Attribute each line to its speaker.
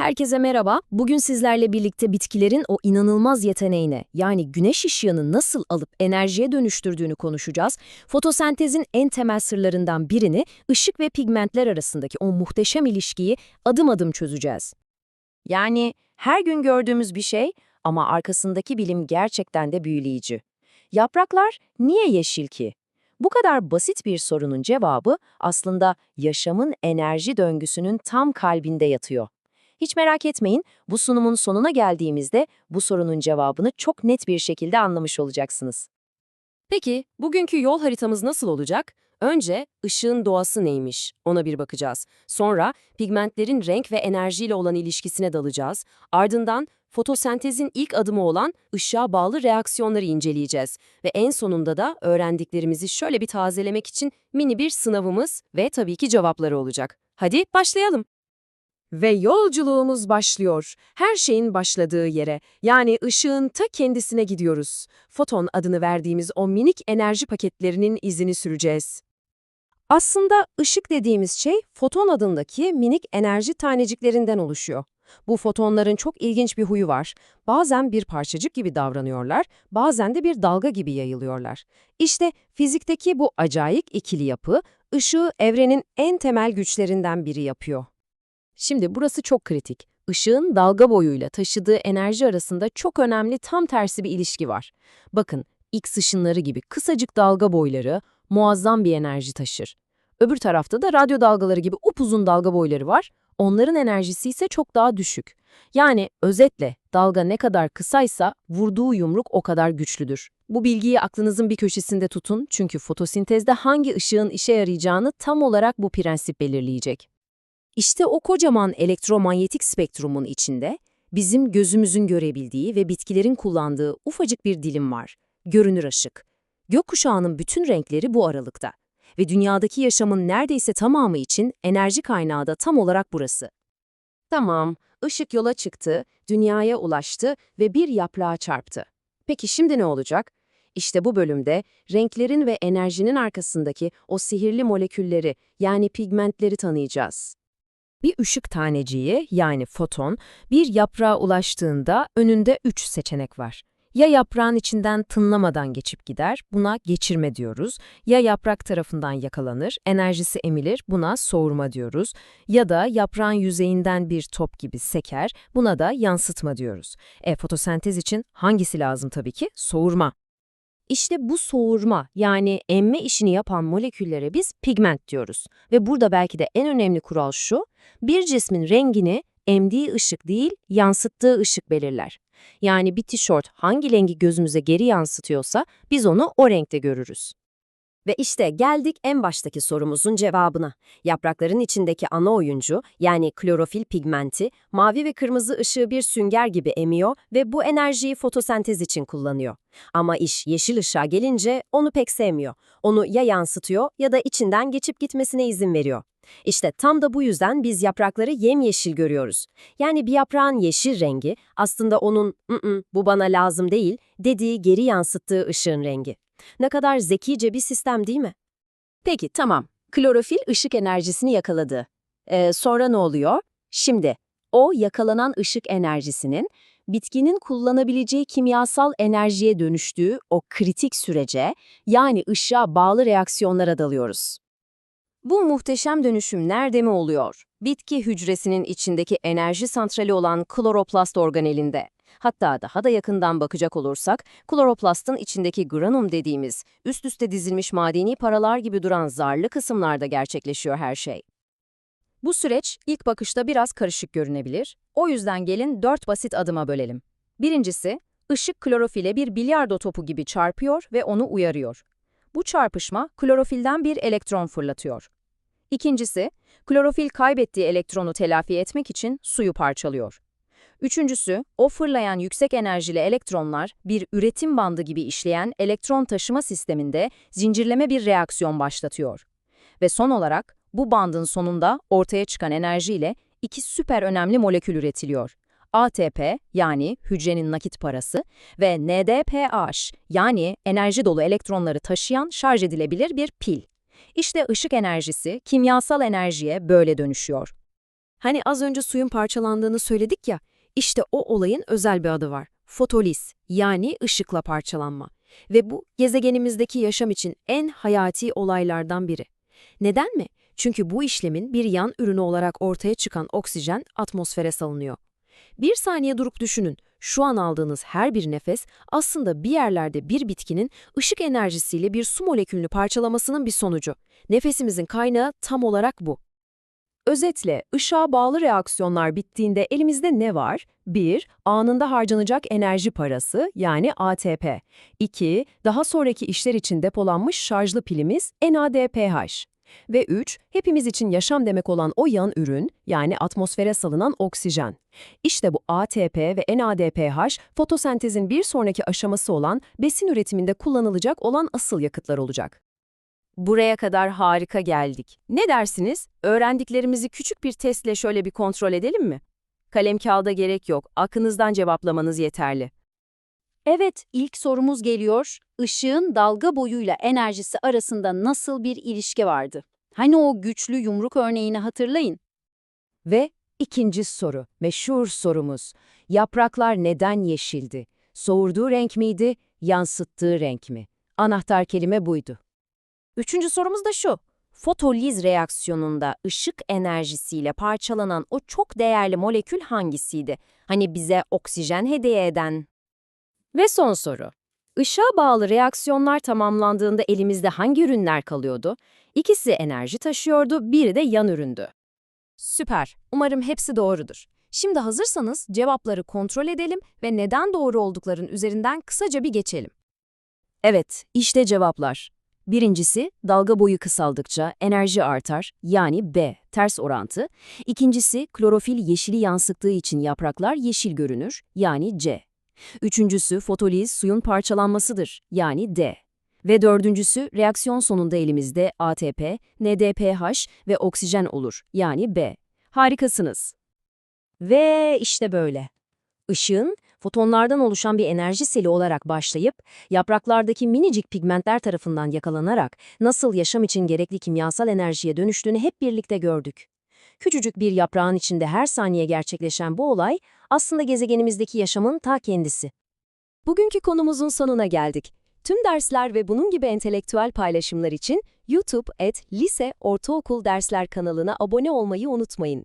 Speaker 1: Herkese merhaba. Bugün sizlerle birlikte bitkilerin o inanılmaz yeteneğine, yani güneş ışığını nasıl alıp enerjiye dönüştürdüğünü konuşacağız. Fotosentezin en temel sırlarından birini, ışık ve pigmentler arasındaki o muhteşem ilişkiyi adım adım çözeceğiz.
Speaker 2: Yani her gün gördüğümüz bir şey ama arkasındaki bilim gerçekten de büyüleyici. Yapraklar niye yeşil ki? Bu kadar basit bir sorunun cevabı aslında yaşamın enerji döngüsünün tam kalbinde yatıyor. Hiç merak etmeyin, bu sunumun sonuna geldiğimizde bu sorunun cevabını çok net bir şekilde anlamış olacaksınız.
Speaker 3: Peki, bugünkü yol haritamız nasıl olacak? Önce ışığın doğası neymiş ona bir bakacağız. Sonra pigmentlerin renk ve enerjiyle olan ilişkisine dalacağız. Ardından fotosentezin ilk adımı olan ışığa bağlı reaksiyonları inceleyeceğiz. Ve en sonunda da öğrendiklerimizi şöyle bir tazelemek için mini bir sınavımız ve tabii ki cevapları olacak. Hadi başlayalım. Ve yolculuğumuz başlıyor. Her şeyin başladığı yere, yani ışığın ta kendisine gidiyoruz. Foton adını verdiğimiz o minik enerji paketlerinin izini süreceğiz. Aslında ışık dediğimiz şey foton adındaki minik enerji taneciklerinden oluşuyor. Bu fotonların çok ilginç bir huyu var. Bazen bir parçacık gibi davranıyorlar, bazen de bir dalga gibi yayılıyorlar. İşte fizikteki bu acayip ikili yapı, ışığı evrenin en temel güçlerinden biri yapıyor. Şimdi burası çok kritik. Işığın dalga boyuyla taşıdığı enerji arasında çok önemli tam tersi bir ilişki var. Bakın, X ışınları gibi kısacık dalga boyları muazzam bir enerji taşır. Öbür tarafta da radyo dalgaları gibi upuzun dalga boyları var. Onların enerjisi ise çok daha düşük. Yani özetle dalga ne kadar kısaysa vurduğu yumruk o kadar güçlüdür. Bu bilgiyi aklınızın bir köşesinde tutun çünkü fotosintezde hangi ışığın işe yarayacağını tam olarak bu prensip belirleyecek. İşte o kocaman elektromanyetik spektrumun içinde bizim gözümüzün görebildiği ve bitkilerin kullandığı ufacık bir dilim var. Görünür ışık. Gökkuşağının bütün renkleri bu aralıkta. Ve dünyadaki yaşamın neredeyse tamamı için enerji kaynağı da tam olarak burası. Tamam, ışık yola çıktı, dünyaya ulaştı ve bir yaprağa çarptı. Peki şimdi ne olacak? İşte bu bölümde renklerin ve enerjinin arkasındaki o sihirli molekülleri yani pigmentleri tanıyacağız. Bir ışık taneciği yani foton bir yaprağa ulaştığında önünde üç seçenek var. Ya yaprağın içinden tınlamadan geçip gider, buna geçirme diyoruz. Ya yaprak tarafından yakalanır, enerjisi emilir, buna soğurma diyoruz. Ya da yaprağın yüzeyinden bir top gibi seker, buna da yansıtma diyoruz. E fotosentez için hangisi lazım tabii ki? Soğurma. İşte bu soğurma yani emme işini yapan moleküllere biz pigment diyoruz. Ve burada belki de en önemli kural şu, bir cismin rengini emdiği ışık değil, yansıttığı ışık belirler. Yani bir tişört hangi rengi gözümüze geri yansıtıyorsa biz onu o renkte görürüz. Ve işte geldik en baştaki sorumuzun cevabına. Yaprakların içindeki ana oyuncu, yani klorofil pigmenti, mavi ve kırmızı ışığı bir sünger gibi emiyor ve bu enerjiyi fotosentez için kullanıyor. Ama iş yeşil ışığa gelince onu pek sevmiyor. Onu ya yansıtıyor ya da içinden geçip gitmesine izin veriyor. İşte tam da bu yüzden biz yaprakları yemyeşil görüyoruz. Yani bir yaprağın yeşil rengi aslında onun "ı -ı, bu bana lazım değil dediği geri yansıttığı ışığın rengi. Ne kadar zekice bir sistem değil mi? Peki tamam. Klorofil ışık enerjisini yakaladı. Ee, sonra ne oluyor? Şimdi o yakalanan ışık enerjisinin bitkinin kullanabileceği kimyasal enerjiye dönüştüğü o kritik sürece yani ışığa bağlı reaksiyonlara dalıyoruz. Bu muhteşem dönüşüm nerede mi oluyor? Bitki hücresinin içindeki enerji santrali olan kloroplast organelinde. Hatta daha da yakından bakacak olursak, kloroplastın içindeki granum dediğimiz, üst üste dizilmiş madeni paralar gibi duran zarlı kısımlarda gerçekleşiyor her şey. Bu süreç ilk bakışta biraz karışık görünebilir. O yüzden gelin dört basit adıma bölelim. Birincisi, ışık klorofile bir bilyardo topu gibi çarpıyor ve onu uyarıyor. Bu çarpışma klorofilden bir elektron fırlatıyor. İkincisi, klorofil kaybettiği elektronu telafi etmek için suyu parçalıyor. Üçüncüsü, o fırlayan yüksek enerjili elektronlar bir üretim bandı gibi işleyen elektron taşıma sisteminde zincirleme bir reaksiyon başlatıyor. Ve son olarak bu bandın sonunda ortaya çıkan enerjiyle iki süper önemli molekül üretiliyor. ATP yani hücrenin nakit parası ve NDPH yani enerji dolu elektronları taşıyan şarj edilebilir bir pil. İşte ışık enerjisi kimyasal enerjiye böyle dönüşüyor.
Speaker 4: Hani az önce suyun parçalandığını söyledik ya, işte o olayın özel bir adı var. Fotoliz, yani ışıkla parçalanma. Ve bu gezegenimizdeki yaşam için en hayati olaylardan biri. Neden mi? Çünkü bu işlemin bir yan ürünü olarak ortaya çıkan oksijen atmosfere salınıyor. Bir saniye durup düşünün. Şu an aldığınız her bir nefes aslında bir yerlerde bir bitkinin ışık enerjisiyle bir su molekülünü parçalamasının bir sonucu. Nefesimizin kaynağı tam olarak bu.
Speaker 3: Özetle, ışığa bağlı reaksiyonlar bittiğinde elimizde ne var? 1. Anında harcanacak enerji parası yani ATP. 2. Daha sonraki işler için depolanmış şarjlı pilimiz NADPH. Ve 3. Hepimiz için yaşam demek olan o yan ürün yani atmosfere salınan oksijen. İşte bu ATP ve NADPH fotosentezin bir sonraki aşaması olan besin üretiminde kullanılacak olan asıl yakıtlar olacak. Buraya kadar harika geldik. Ne dersiniz? Öğrendiklerimizi küçük bir testle şöyle bir kontrol edelim mi? Kalem kağıda gerek yok. Aklınızdan cevaplamanız yeterli.
Speaker 5: Evet, ilk sorumuz geliyor. Işığın dalga boyuyla enerjisi arasında nasıl bir ilişki vardı? Hani o güçlü yumruk örneğini hatırlayın.
Speaker 3: Ve ikinci soru, meşhur sorumuz. Yapraklar neden yeşildi? Soğurduğu renk miydi, yansıttığı renk mi? Anahtar kelime buydu.
Speaker 4: Üçüncü sorumuz da şu. Fotoliz reaksiyonunda ışık enerjisiyle parçalanan o çok değerli molekül hangisiydi? Hani bize oksijen hediye eden? Ve son soru. Işığa bağlı reaksiyonlar tamamlandığında elimizde hangi ürünler kalıyordu? İkisi enerji taşıyordu, biri de yan üründü. Süper. Umarım hepsi doğrudur. Şimdi hazırsanız cevapları kontrol edelim ve neden doğru oldukların üzerinden kısaca bir geçelim.
Speaker 3: Evet, işte cevaplar. Birincisi, dalga boyu kısaldıkça enerji artar, yani B, ters orantı. İkincisi, klorofil yeşili yansıttığı için yapraklar yeşil görünür, yani C. Üçüncüsü, fotoliz suyun parçalanmasıdır, yani D. Ve dördüncüsü, reaksiyon sonunda elimizde ATP, NDPH ve oksijen olur, yani B. Harikasınız. Ve işte böyle. Işığın, fotonlardan oluşan bir enerji seli olarak başlayıp, yapraklardaki minicik pigmentler tarafından yakalanarak nasıl yaşam için gerekli kimyasal enerjiye dönüştüğünü hep birlikte gördük. Küçücük bir yaprağın içinde her saniye gerçekleşen bu olay, aslında gezegenimizdeki yaşamın ta kendisi. Bugünkü konumuzun sonuna geldik. Tüm dersler ve bunun gibi entelektüel paylaşımlar için YouTube et Lise Ortaokul Dersler kanalına abone olmayı unutmayın.